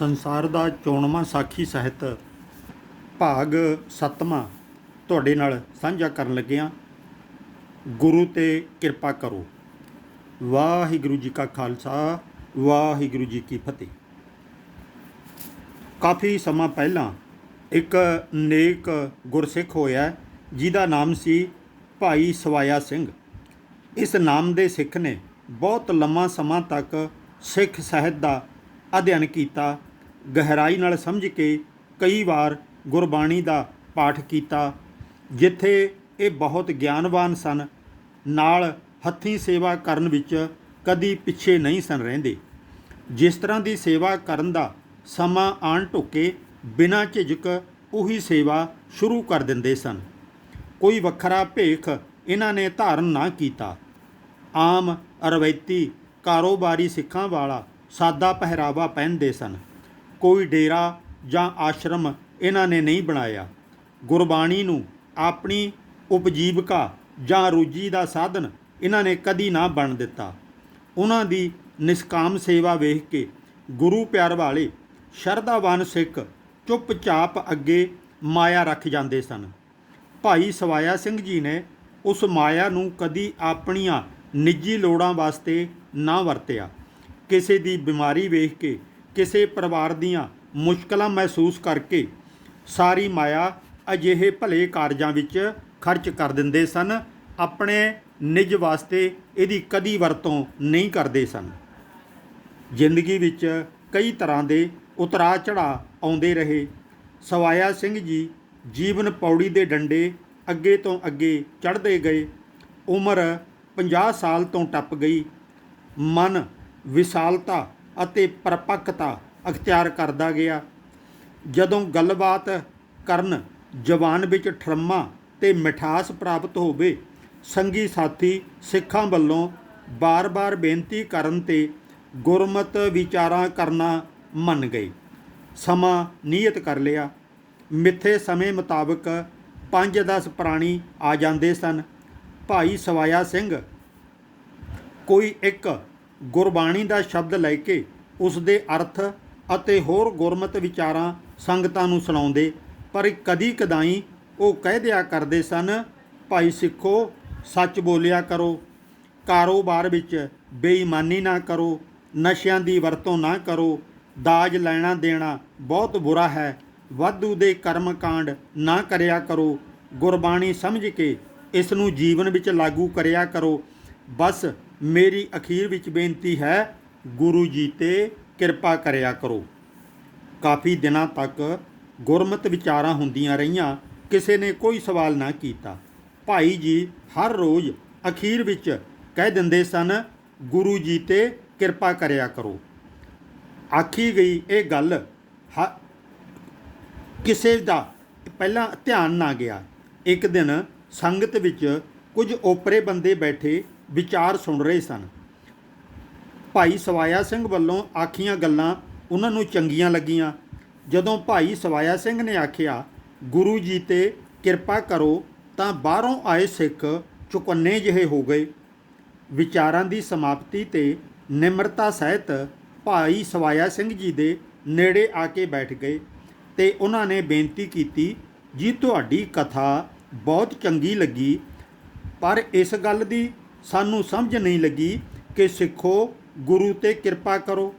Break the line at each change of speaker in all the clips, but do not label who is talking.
ਸੰਸਾਰ ਦਾ ਚੋਣਵਾਂ ਸਾਖੀ ਸਾਹਿਤ ਭਾਗ 7ਵਾਂ ਤੁਹਾਡੇ ਨਾਲ ਸਾਂਝਾ ਕਰਨ ਲੱਗਿਆ ਗੁਰੂ ਤੇ ਕਿਰਪਾ ਕਰੋ। ਵਾਹਿਗੁਰੂ ਜੀ ਕਾ ਖਾਲਸਾ, ਵਾਹਿਗੁਰੂ ਜੀ ਕੀ ਫਤਿਹ। ਕਾਫੀ ਸਮਾਂ ਪਹਿਲਾਂ ਇੱਕ ਨੇਕ ਗੁਰਸਿੱਖ ਹੋਇਆ, ਜਿਹਦਾ ਨਾਮ ਸੀ ਭਾਈ ਸਵਾਇਆ ਸਿੰਘ। ਇਸ ਨਾਮ ਦੇ ਸਿੱਖ ਨੇ ਬਹੁਤ ਲੰਮਾ ਸਮਾਂ ਤੱਕ ਸਿੱਖ ਸਾਹਿਤ ਦਾ ਅਧਿਐਨ ਕੀਤਾ ਗਹਿਰਾਈ ਨਾਲ ਸਮਝ ਕੇ ਕਈ ਵਾਰ ਗੁਰਬਾਣੀ ਦਾ ਪਾਠ ਕੀਤਾ, ਜਿੱਥੇ ਇਹ ਬਹੁਤ ਗਿਆਨਵਾਨ ਸਨ, ਨਾਲ ਹੱਥੀਂ ਸੇਵਾ ਕਰਨ ਵਿੱਚ ਕਦੀ ਪਿੱਛੇ ਨਹੀਂ ਸਨ ਰਹਿੰਦੇ। ਜਿਸ ਤਰ੍ਹਾਂ ਦੀ ਸੇਵਾ ਕਰਨ ਦਾ ਸਮਾਂ ਆਣ ਢੁੱਕੇ ਬਿਨਾਂ ਝਿਜਕ ਉਹੀ ਸੇਵਾ ਸ਼ੁਰੂ ਕਰ ਦਿੰਦੇ ਸਨ। ਕੋਈ ਵੱਖਰਾ ਭੇਖ ਇਹਨਾਂ ਨੇ ਧਾਰਨ ਨਾ ਕੀਤਾ। ਆਮ ਰਵਾਇਤੀ ਕਾਰੋਬਾਰੀ ਸਿੱਖਾਂ ਵਾਲਾ ਸਾਦਾ ਪਹਿਰਾਵਾ ਪਹਿਨਦੇ ਸਨ। ਕੋਈ ਡੇਰਾ ਜਾਂ ਆਸ਼ਰਮ ਇਹਨਾਂ ਨੇ ਨਹੀਂ ਬਣਾਇਆ। ਗੁਰਬਾਣੀ ਨੂੰ ਆਪਣੀ ਉਪਜੀਵਕਾ ਜਾਂ ਰੋਜੀ ਦਾ ਸਾਧਨ ਇਹਨਾਂ ਨੇ ਕਦੀ ਨਾ ਬਣ ਦਿੱਤਾ। ਉਹਨਾਂ ਦੀ ਨਿਸ਼ਕਾਮ ਸੇਵਾ ਵੇਖ ਕੇ ਗੁਰੂ ਪਿਆਰ ਵਾਲੇ ਸ਼ਰਧਾਵਾਨ ਸਿੱਖ ਚੁੱਪਚਾਪ ਅੱਗੇ ਮਾਇਆ ਰੱਖ ਜਾਂਦੇ ਸਨ। ਭਾਈ ਸਵਾਇਆ ਸਿੰਘ ਜੀ ਨੇ ਉਸ ਮਾਇਆ ਨੂੰ ਕਦੀ ਆਪਣੀਆਂ ਨਿੱਜੀ ਲੋੜਾਂ ਵਾਸਤੇ ਨਾ ਵਰਤਿਆ। ਕਿਸੇ ਦੀ ਬਿਮਾਰੀ ਵੇਖ ਕੇ ਕਿਸੇ ਪਰਿਵਾਰ ਦੀਆਂ ਮੁਸ਼ਕਲਾਂ ਮਹਿਸੂਸ ਕਰਕੇ ਸਾਰੀ ਮਾਇਆ ਅਜਿਹੇ ਭਲੇ ਕਾਰਜਾਂ ਵਿੱਚ ਖਰਚ ਕਰ ਦਿੰਦੇ ਸਨ, ਆਪਣੇ ਨਿੱਜ ਵਾਸਤੇ ਇਹਦੀ ਕਦੀ ਵਰਤੋਂ ਨਹੀਂ ਕਰਦੇ ਸਨ। ਜ਼ਿੰਦਗੀ ਵਿੱਚ ਕਈ ਤਰ੍ਹਾਂ ਦੇ ਉਤਰਾ ਚੜਾ ਆਉਂਦੇ ਰਹੇ। ਸਵਾਇਆ ਸਿੰਘ ਜੀ ਜੀਵਨ ਪੌੜੀ ਦੇ ਡੰਡੇ ਅੱਗੇ ਤੋਂ ਅੱਗੇ ਚੜ੍ਹਦੇ ਗਏ। ਉਮਰ 50 ਸਾਲ ਤੋਂ ਟੱਪ ਗਈ। ਮਨ ਵਿਸ਼ਾਲਤਾ ਅਤੇ ਪਰਪੱਕਤਾ ਅਖਤਿਆਰ ਕਰਦਾ ਗਿਆ। ਜਦੋਂ ਗੱਲਬਾਤ ਕਰਨ ਜ਼ਬਾਨ ਵਿੱਚ ਠਰਮਾ ਤੇ ਮਿਠਾਸ ਪ੍ਰਾਪਤ ਹੋਵੇ, ਸੰਗੀ ਸਾਥੀ ਸਿੱਖਾਂ ਵੱਲੋਂ ਬਾਰ-ਬਾਰ ਬੇਨਤੀ ਕਰਨ ਤੇ ਗੁਰਮਤ ਵਿਚਾਰਾਂ ਕਰਨਾ ਮੰਨ ਗਏ। ਸਮਾਂ ਨਿਯਤ ਕਰ ਲਿਆ। ਮਿੱਥੇ ਸਮੇਂ ਮੁਤਾਬਕ 5-10 ਪ੍ਰਾਣੀ ਆ ਜਾਂਦੇ ਸਨ। ਭਾਈ ਸਵਾਇਆ ਸਿੰਘ, ਕੋਈ ਇੱਕ ਗੁਰਬਾਣੀ ਦਾ ਸ਼ਬਦ ਲੈ ਕੇ ਉਸ ਦੇ ਅਰਥ ਅਤੇ ਹੋਰ ਗੁਰਮਤ ਵਿਚਾਰਾਂ ਸੰਗਤਾਂ ਨੂੰ ਸੁਣਾਉਂਦੇ, ਪਰ ਕਦੀ ਕਦਾਈ ਉਹ ਕਹਿ ਦਿਆ ਕਰਦੇ ਸਨ, ਭਾਈ ਸਿੱਖੋ, ਸੱਚ ਬੋਲਿਆ ਕਰੋ। ਕਾਰੋਬਾਰ ਵਿੱਚ ਬੇਈਮਾਨੀ ਨਾ ਕਰੋ, ਨਸ਼ਿਆਂ ਦੀ ਵਰਤੋਂ ਨਾ ਕਰੋ। ਦਾਜ ਲੈਣਾ ਦੇਣਾ ਬਹੁਤ ਬੁਰਾ ਹੈ। ਵਾਧੂ ਦੇ ਕਰਮ ਕਾਂਡ ਨਾ ਕਰਿਆ ਕਰੋ। ਗੁਰਬਾਣੀ ਸਮਝ ਕੇ ਇਸ ਨੂੰ ਜੀਵਨ ਵਿੱਚ ਲਾਗੂ ਕਰਿਆ ਕਰੋ। ਬਸ ਮੇਰੀ ਅਖੀਰ ਵਿੱਚ ਬੇਨਤੀ ਹੈ, ਗੁਰੂ ਜੀ ਤੇ ਕਿਰਪਾ ਕਰਿਆ ਕਰੋ। ਕਾਫੀ ਦਿਨਾਂ ਤੱਕ ਗੁਰਮਤ ਵਿਚਾਰਾਂ ਹੁੰਦੀਆਂ ਰਹੀਆਂ, ਕਿਸੇ ਨੇ ਕੋਈ ਸਵਾਲ ਨਾ ਕੀਤਾ। ਭਾਈ ਜੀ ਹਰ ਰੋਜ਼ ਅਖੀਰ ਵਿੱਚ ਕਹਿ ਦਿੰਦੇ ਸਨ, ਗੁਰੂ ਜੀ ਤੇ ਕਿਰਪਾ ਕਰਿਆ ਕਰੋ। ਆਖੀ ਗਈ ਇਹ ਗੱਲ ਹ- ਕਿਸੇ ਦਾ ਪਹਿਲਾਂ ਧਿਆਨ ਨਾ ਗਿਆ। ਇੱਕ ਦਿਨ ਸੰਗਤ ਵਿੱਚ ਕੁਝ ਓਪਰੇ ਬੰਦੇ ਬੈਠੇ ਵਿਚਾਰ ਸੁਣ ਰਹੇ ਸਨ। ਭਾਈ ਸਵਾਇਆ ਸਿੰਘ ਵੱਲੋਂ ਆਖੀਆਂ ਗੱਲਾਂ ਉਹਨਾਂ ਨੂੰ ਚੰਗੀਆਂ ਲੱਗੀਆਂ। ਜਦੋਂ ਭਾਈ ਸਵਾਇਆ ਸਿੰਘ ਨੇ ਆਖਿਆ, ਗੁਰੂ ਜੀ ਤੇ ਕਿਰਪਾ ਕਰੋ, ਤਾਂ ਬਾਹਰੋਂ ਆਏ ਸਿੱਖ ਚੁਕੰਨੇ ਜਿਹੇ ਹੋ ਗਏ। ਵਿਚਾਰਾਂ ਦੀ ਸਮਾਪਤੀ ਤੇ ਨਿਮਰਤਾ ਸਹਿਤ ਭਾਈ ਸਵਾਇਆ ਸਿੰਘ ਜੀ ਦੇ ਨੇੜੇ ਆ ਕੇ ਬੈਠ ਗਏ ਤੇ ਉਹਨਾਂ ਨੇ ਬੇਨਤੀ ਕੀਤੀ, ਜੀ, ਤੁਹਾਡੀ ਕਥਾ ਬਹੁਤ ਚੰਗੀ ਲੱਗੀ, ਪਰ ਇਸ ਗੱਲ ਦੀ ਸਾਨੂੰ ਸਮਝ ਨਹੀਂ ਲੱਗੀ ਕਿ ਸਿੱਖੋ, ਗੁਰੂ ਤੇ ਕਿਰਪਾ ਕਰੋ।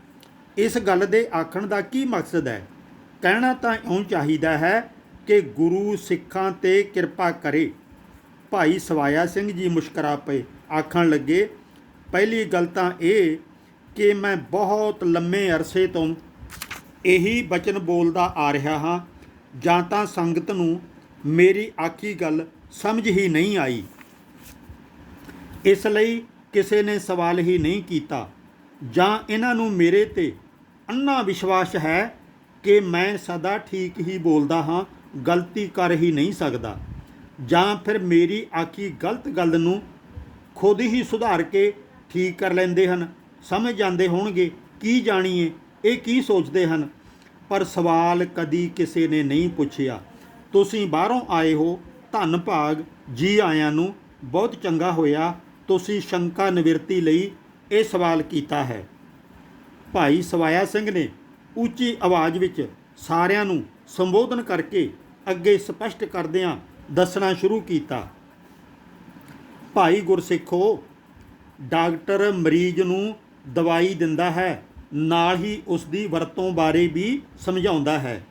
ਇਸ ਗੱਲ ਦੇ ਆਖਣ ਦਾ ਕੀ ਮਕਸਦ ਹੈ? ਕਹਿਣਾ ਤਾਂ ਇਉਂ ਚਾਹੀਦਾ ਹੈ ਕਿ ਗੁਰੂ ਸਿੱਖਾਂ ਤੇ ਕਿਰਪਾ ਕਰੇ। ਭਾਈ ਸਵਾਇਆ ਸਿੰਘ ਜੀ ਮੁਸਕਰਾ ਪਏ, ਆਖਣ ਲੱਗੇ, ਪਹਿਲੀ ਗੱਲ ਤਾਂ ਇਹ ਕਿ ਮੈਂ ਬਹੁਤ ਲੰਮੇ ਅਰਸੇ ਤੋਂ ਇਹੀ ਬਚਨ ਬੋਲਦਾ ਆ ਰਿਹਾ ਹਾਂ, ਜਾਂ ਤਾਂ ਸੰਗਤ ਨੂੰ ਮੇਰੀ ਆਖੀ ਗੱਲ ਸਮਝ ਹੀ ਨਹੀਂ ਆਈ। ਇਸ ਲਈ ਕਿਸੇ ਨੇ ਸਵਾਲ ਹੀ ਨਹੀਂ ਕੀਤਾ। ਜਾਂ ਇਹਨਾਂ ਨੂੰ ਮੇਰੇ ਤੇ ਅੰਨਾ ਵਿਸ਼ਵਾਸ ਹੈ ਕਿ ਮੈਂ ਸਦਾ ਠੀਕ ਹੀ ਬੋਲਦਾ ਹਾਂ, ਗਲਤੀ ਕਰ ਹੀ ਨਹੀਂ ਸਕਦਾ। ਜਾਂ ਫਿਰ ਮੇਰੀ ਆਖੀ ਗਲਤ ਗੱਲ ਨੂੰ ਖੁਦ ਹੀ ਸੁਧਾਰ ਕੇ ਠੀਕ ਕਰ ਲੈਂਦੇ ਹਨ, ਸਮਝ ਜਾਂਦੇ ਹੋਣਗੇ, ਕੀ ਜਾਣੀਏ, ਇਹ ਕੀ ਸੋਚਦੇ ਹਨ? ਪਰ ਸਵਾਲ ਕਦੀ ਕਿਸੇ ਨੇ ਨਹੀਂ ਪੁੱਛਿਆ। ਤੁਸੀਂ ਬਾਹਰੋਂ ਆਏ ਹੋ, ਧੰਨ ਭਾਗ, ਜੀ ਆਇਆਂ ਨੂੰ, ਬਹੁਤ ਚੰਗਾ ਹੋਇਆ ਤੁਸੀਂ ਸ਼ੰਕਾ ਨਿਵਰਤੀ ਲਈ ਇਹ ਸਵਾਲ ਕੀਤਾ ਹੈ। ਭਾਈ ਸਵਾਇਆ ਸਿੰਘ ਨੇ ਉੱਚੀ ਆਵਾਜ਼ ਵਿੱਚ ਸਾਰਿਆਂ ਨੂੰ ਸੰਬੋਧਨ ਕਰਕੇ ਅੱਗੇ ਸਪਸ਼ਟ ਕਰਦਿਆਂ ਦੱਸਣਾ ਸ਼ੁਰੂ ਕੀਤਾ। ਭਾਈ ਗੁਰਸਿੱਖੋ, ਡਾਕਟਰ ਮਰੀਜ਼ ਨੂੰ ਦਵਾਈ ਦਿੰਦਾ ਹੈ, ਨਾਲ ਹੀ ਉਸ ਦੀ ਵਰਤੋਂ ਬਾਰੇ ਵੀ ਸਮਝਾਉਂਦਾ ਹੈ।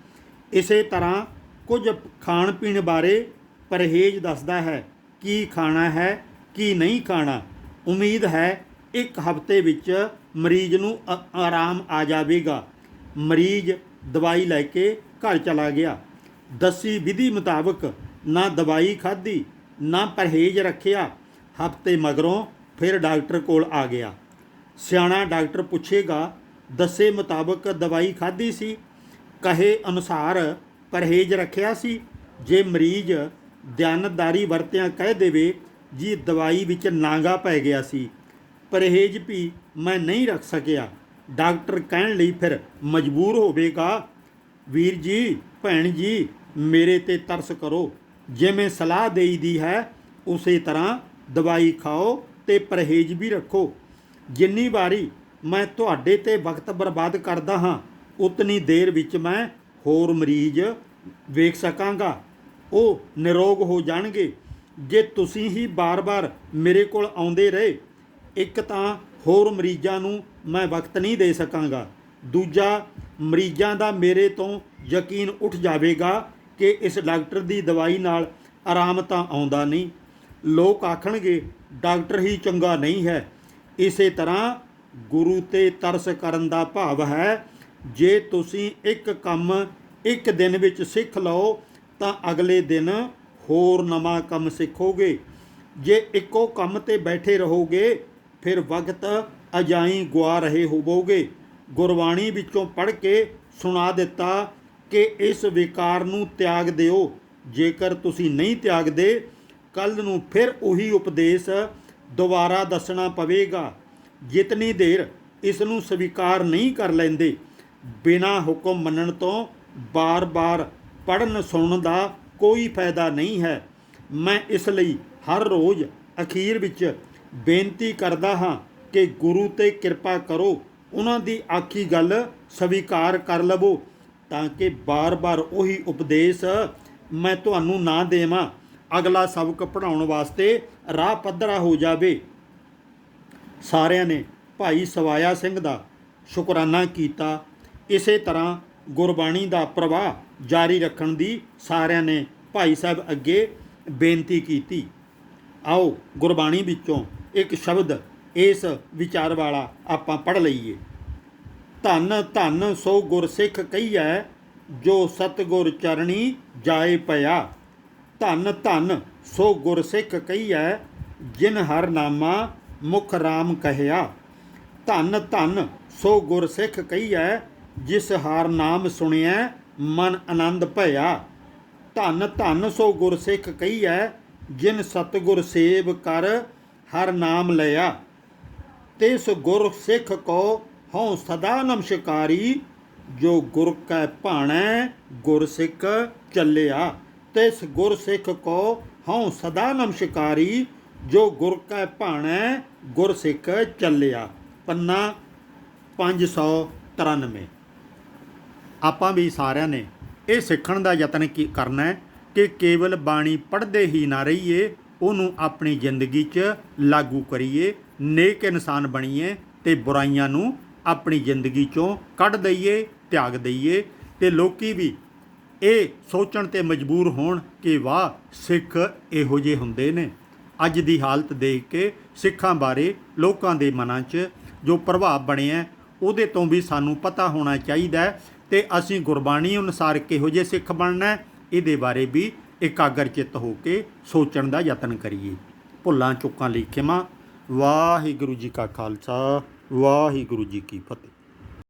ਇਸੇ ਤਰ੍ਹਾਂ ਕੁਝ ਖਾਣ ਪੀਣ ਬਾਰੇ ਪਰਹੇਜ਼ ਦੱਸਦਾ ਹੈ, ਕੀ ਖਾਣਾ ਹੈ ਕੀ ਨਹੀਂ ਖਾਣਾ? ਉਮੀਦ ਹੈ ਇੱਕ ਹਫ਼ਤੇ ਵਿੱਚ ਮਰੀਜ਼ ਨੂੰ ਆ- ਆਰਾਮ ਆ ਜਾਵੇਗਾ। ਮਰੀਜ਼ ਦਵਾਈ ਲੈ ਕੇ ਘਰ ਚਲਾ ਗਿਆ। ਦੱਸੀ ਵਿਧੀ ਮੁਤਾਬਕ ਨਾ ਦਵਾਈ ਖਾਧੀ, ਨਾ ਪਰਹੇਜ਼ ਰੱਖਿਆ। ਹਫ਼ਤੇ ਮਗਰੋਂ ਫਿਰ ਡਾਕਟਰ ਕੋਲ ਆ ਗਿਆ। ਸਿਆਣਾ ਡਾਕਟਰ ਪੁੱਛੇਗਾ, ਦੱਸੇ ਮੁਤਾਬਕ ਦਵਾਈ ਖਾਧੀ ਸੀ? ਕਹੇ ਅਨੁਸਾਰ ਪਰਹੇਜ਼ ਰੱਖਿਆ ਸੀ। ਜੇ ਮਰੀਜ਼ ਦਿਆਨਤਦਾਰੀ ਵਰਤਿਆਂ ਕਹਿ ਦੇਵੇ ਜੀ ਦਵਾਈ ਵਿੱਚ ਨਾਗਾ ਪੈ ਗਿਆ ਸੀ। ਪਰਹੇਜ਼ ਵੀ ਮੈਂ ਨਹੀਂ ਰੱਖ ਸਕਿਆ। ਡਾਕਟਰ ਕਹਿਣ ਲਈ ਫਿਰ ਮਜਬੂਰ ਹੋਵੇਗਾ, ਵੀਰ ਜੀ, ਭੈਣ ਜੀ, ਮੇਰੇ ਤੇ ਤਰਸ ਕਰੋ। ਜਿਵੇਂ ਸਲਾਹ ਦੇਈ ਦੀ ਹੈ, ਉਸੇ ਤਰ੍ਹਾਂ ਦਵਾਈ ਖਾਓ ਤੇ ਪਰਹੇਜ਼ ਵੀ ਰੱਖੋ। ਜਿੰਨੀ ਵਾਰੀ ਮੈਂ ਤੁਹਾਡੇ ਤੇ ਵਕਤ ਬਰਬਾਦ ਕਰਦਾ ਹਾਂ, ਉਤਨੀ ਦੇਰ ਵਿੱਚ ਮੈਂ ਹੋਰ ਮਰੀਜ਼ ਵੇਖ ਸਕਾਂਗਾ। ਉਹ ਨਿਰੋਗ ਹੋ ਜਾਣਗੇ। ਜੇ ਤੁਸੀਂ ਹੀ ਬਾਰ-ਬਾਰ ਮੇਰੇ ਕੋਲ ਆਉਂਦੇ ਰਹੇ, ਇੱਕ ਤਾਂ ਹੋਰ ਮਰੀਜ਼ਾਂ ਨੂੰ ਮੈਂ ਵਕਤ ਨਹੀਂ ਦੇ ਸਕਾਂਗਾ। ਦੂਜਾ, ਮਰੀਜ਼ਾਂ ਦਾ ਮੇਰੇ ਤੋਂ ਯਕੀਨ ਉੱਠ ਜਾਵੇਗਾ ਕਿ ਇਸ ਡਾਕਟਰ ਦੀ ਦਵਾਈ ਨਾਲ ਆਰਾਮ ਤਾਂ ਆਉਂਦਾ ਨਹੀਂ। ਲੋਕ ਆਖਣਗੇ, ਡਾਕਟਰ ਹੀ ਚੰਗਾ ਨਹੀਂ ਹੈ। ਇਸੇ ਤਰ੍ਹਾਂ ਗੁਰੂ ਤੇ ਤਰਸ ਕਰਨ ਦਾ ਭਾਵ ਹੈ, ਜੇ ਤੁਸੀਂ ਇੱਕ ਕੰਮ ਇੱਕ ਦਿਨ ਵਿੱਚ ਸਿੱਖ ਲਓ, ਤਾਂ ਅਗਲੇ ਦਿਨ ਹੋਰ ਨਵਾਂ ਕੰਮ ਸਿੱਖੋਗੇ। ਜੇ ਇੱਕੋ ਕੰਮ ਤੇ ਬੈਠੇ ਰਹੋਗੇ, ਫਿਰ ਵਕਤ ਅਜਾਈ ਗੁਆ ਰਹੇ ਹੋਵੋਗੇ। ਗੁਰਬਾਣੀ ਵਿੱਚੋਂ ਪੜ੍ਹ ਕੇ ਸੁਣਾ ਦਿੱਤਾ ਕਿ ਇਸ ਵਿਕਾਰ ਨੂੰ ਤਿਆਗ ਦਿਓ। ਜੇਕਰ ਤੁਸੀਂ ਨਹੀਂ ਤਿਆਗਦੇ ਕੱਲ ਨੂੰ ਫਿਰ ਉਹੀ ਉਪਦੇਸ਼ ਦੁਬਾਰਾ ਦੱਸਣਾ ਪਵੇਗਾ। ਜਿਤਨੀ ਦੇਰ ਇਸ ਨੂੰ ਸਵੀਕਾਰ ਨਹੀਂ ਕਰ ਲੈਂਦੇ, ਬਿਨਾ ਹੁਕਮ ਮੰਨਣ ਤੋਂ ਬਾਰ-ਬਾਰ ਪੜਨ ਸੁਣਨ ਦਾ ਕੋਈ ਫਾਇਦਾ ਨਹੀਂ ਹੈ। ਮੈਂ ਇਸ ਲਈ ਹਰ ਰੋਜ਼ ਅਖੀਰ ਵਿੱਚ ਬੇਨਤੀ ਕਰਦਾ ਹਾਂ ਕਿ ਗੁਰੂ ਤੇ ਕਿਰਪਾ ਕਰੋ। ਉਹਨਾਂ ਦੀ ਆਖੀ ਗੱਲ ਸਵੀਕਾਰ ਕਰ ਲਵੋ ਤਾਂ ਕਿ ਬਾਰ-ਬਾਰ ਉਹੀ ਉਪਦੇਸ਼ ਮੈਂ ਤੁਹਾਨੂੰ ਨਾ ਦੇਵਾਂ। ਅਗਲਾ ਸਬਕ ਪੜਾਉਣ ਵਾਸਤੇ ਰਾਹ ਪੱਧਰਾ ਹੋ ਜਾਵੇ। ਸਾਰਿਆਂ ਨੇ ਭਾਈ ਸਵਾਇਆ ਸਿੰਘ ਦਾ ਸ਼ੁਕਰਾਨਾ ਕੀਤਾ। ਇਸੇ ਤਰ੍ਹਾਂ ਗੁਰਬਾਣੀ ਦਾ ਪ੍ਰਵਾਹ ਜਾਰੀ ਰੱਖਣ ਦੀ ਸਾਰਿਆਂ ਨੇ ਭਾਈ ਸਾਹਿਬ ਅੱਗੇ ਬੇਨਤੀ ਕੀਤੀ। ਆਓ ਗੁਰਬਾਣੀ ਵਿੱਚੋਂ ਇੱਕ ਸ਼ਬਦ ਇਸ ਵਿਚਾਰ ਵਾਲਾ ਆਪਾਂ ਪੜ੍ਹ ਲਈਏ। ਧੰਨ ਧੰਨ ਸੋ ਗੁਰਸਿੱਖ ਕਹੀਐ, ਜੋ ਸਤਗੁਰ ਚਰਣੀ ਜਾਏ ਪਿਆ। ਧੰਨ ਧੰਨ ਸੋ ਗੁਰਸਿੱਖ ਕਹੀਐ, ਜਿਨ ਹਰ ਨਾਮਾ ਮੁਖ ਰਾਮ ਕਹਿਆ। ਧੰਨ ਧੰਨ ਸੋ ਗੁਰਸਿੱਖ ਕਹੀਐ, ਜਿਸ ਹਰ ਨਾਮ ਸੁਣਿਆ ਮਨ ਆਨੰਦ ਭਇਆ। ਧੰਨ ਧੰਨ ਸੋ ਗੁਰਸਿੱਖ ਕਹੀਐ, ਜਿਨ ਸਤਗੁਰ ਸੇਵ ਕਰ ਹਰ ਨਾਮ ਲਿਆ। ਤਿਸ ਗੁਰ ਸਿੱਖ ਕੋ ਹਉ ਸਦਾ ਨਮਸਕਾਰੀ, ਜੋ ਗੁਰ ਕੈ ਭਾਣੈ, ਗੁਰ ਸਿੱਖ ਚੱਲਿਆ। ਤਿਸ ਗੁਰ ਸਿੱਖ ਕੋ ਹਉ ਸਦਾ ਨਮਸਕਾਰੀ, ਜੋ ਗੁਰ ਕੈ ਭਾਣੈ, ਗੁਰ ਸਿੱਖ ਚੱਲਿਆ। ਪੰਨਾ 593 ਆਪਾਂ ਵੀ ਸਾਰਿਆਂ ਨੇ ਇਹ ਸਿੱਖਣ ਦਾ ਯਤਨ ਕੀ ਕਰਨਾ ਹੈ ਕਿ ਕੇਵਲ ਬਾਣੀ ਪੜ੍ਹਦੇ ਹੀ ਨਾ ਰਹੀਏ, ਉਹਨੂੰ ਆਪਣੀ ਜ਼ਿੰਦਗੀ 'ਚ ਲਾਗੂ ਕਰੀਏ, ਨੇਕ ਇਨਸਾਨ ਬਣੀਏ ਤੇ ਬੁਰਾਈਆਂ ਨੂੰ ਆਪਣੀ ਜ਼ਿੰਦਗੀ 'ਚੋਂ ਕੱਢ ਦਈਏ, ਤਿਆਗ ਦਈਏ ਤੇ ਲੋਕੀ ਵੀ ਇਹ ਸੋਚਣ ਤੇ ਮਜਬੂਰ ਹੋਣ ਕਿ ਵਾਹ, ਸਿੱਖ ਇਹੋ ਜਿਹੇ ਹੁੰਦੇ ਨੇ। ਅੱਜ ਦੀ ਹਾਲਤ ਦੇਖ ਕੇ ਸਿੱਖਾਂ ਬਾਰੇ ਲੋਕਾਂ ਦੇ ਮਨਾਂ 'ਚ ਜੋ ਪ੍ਰਭਾਵ ਬਣਿਆ, ਉਹਦੇ ਤੋਂ ਵੀ ਸਾਨੂੰ ਪਤਾ ਹੋਣਾ ਚਾਹੀਦਾ ਤੇ ਅਸੀਂ ਗੁਰਬਾਣੀ ਅਨੁਸਾਰ ਕਿਹੋ ਜਿਹੇ ਸਿੱਖ ਬਣਨਾ ਇਹਦੇ ਬਾਰੇ ਵੀ ਇਕਾਗਰ ਚਿੱਤ ਹੋ ਕੇ ਸੋਚਣ ਦਾ ਯਤਨ ਕਰੀਏ। ਭੁੱਲਾਂ ਚੁੱਕਾਂ ਲਈ ਖਿਮਾ ਵਾਹਿਗੁਰੂ ਜੀ ਕਾ ਖਾਲਸਾ, ਵਾਹਿਗੁਰੂ ਜੀ ਕੀ ਫਤਿਹ।